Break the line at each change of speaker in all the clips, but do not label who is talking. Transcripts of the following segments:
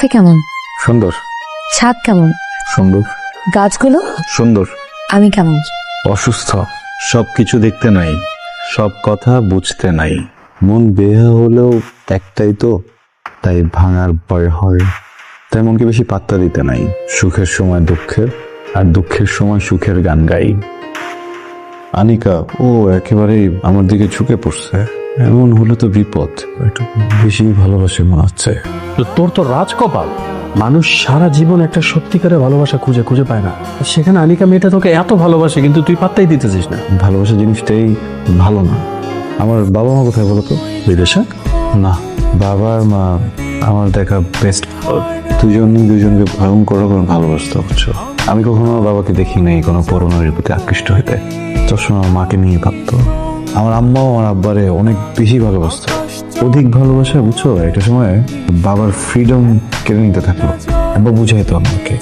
Cafe কেমন?
সুন্দর।
ছাদ কেমন?
সুন্দর।
গাছগুলো?
সুন্দর।
আমি কেমন?
অসুস্থ। সব কিছু দেখতে নাই। সব কথা বুঝতে নাই। মন বেহা হলেও একটাই তো তাই ভাঙার ভয় হয়। তাই মনকে বেশি পাত্তা দিতে নাই। সুখের সময় দুঃখের আর দুঃখের সময় সুখের গান গাই। আনিকা ও একেবারেই আমার দিকে ঝুঁকে পড়ছে। এমন হলে তো বিপদ। একটু বেশি ভালোবাসে মনে
তো তোর তো রাজকপাল। মানুষ সারা জীবন একটা সত্যিকারের ভালোবাসা খুঁজে খুঁজে পায় না। আর সেখানে আনিকা মেয়েটা তোকে এত ভালোবাসে কিন্তু তুই পাত্তাই দিতেছিস না।
ভালোবাসা জিনিসটাই ভালো না। আমার বাবা মা কোথায় বলো তো
বিদেশে?
না বাবা আর মা আমার দেখা বেস্ট দুজনই দুজনকে ভয়ঙ্কর রকম ভালোবাসতে হচ্ছে আমি কখনো আমার বাবাকে দেখি নাই কোনো পরনারীর প্রতি আকৃষ্ট হইতে। আমার মাকে নিয়ে ভাবতো। আমার আম্মাও আমার আব্বারে অনেক বেশি ভালোবাসতো। অধিক ভালোবাসা, বুঝছ? একটা সময় বাবার ফ্রিডম কেড়ে নিতে থাকল। আব্বা বুঝাইতো আমাকে।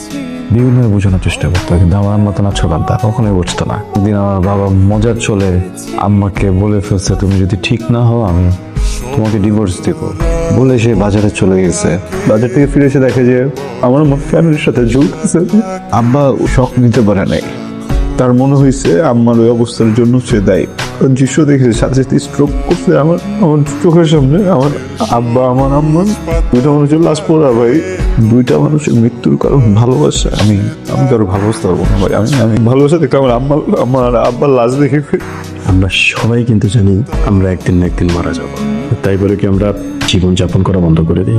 বিভিন্ন বোঝানোর চেষ্টা করতো। কিন্তু আমার আম্মা তো না ছোলান্তা কখনোই বুঝতো না। একদিন আমার বাবা মজার চলে আম্মাকে বলে ফেলছে, তুমি যদি ঠিক না হও, আমি তোমাকে ডিভোর্স দেবো। বলে সে বাজারে চলে গেছে। বাজার থেকে ফিরে এসে দেখে যে আমার আমার ফ্যামিলির সাথে ঝুলতেছে। আব্বা শখ নিতে পারে নাই। তার মনে হয়েছে আম্মার ওই অবস্থার জন্য সে দায়ী। দৃশ্য দেখেছি, সাথে সাথে স্ট্রোক করছে আমার আমার চোখের সামনে, আমার আব্বা, আমার আম্মা, দুইটা মানুষের লাশ পড়া, ভাই, দুইটা মানুষের মৃত্যুর কারণ ভালোবাসা। আমি আমি কারও ভালোবাসতে পারব না, ভাই, আমি আমি ভালোবাসা দেখতে আমার আম্মা, আমার আব্বার লাশ দেখে
আমরা সবাই কিন্তু জানি আমরা একদিন না একদিন মারা যাব। তাই বলে কি আমরা জীবন যাপন করা বন্ধ করে দিই?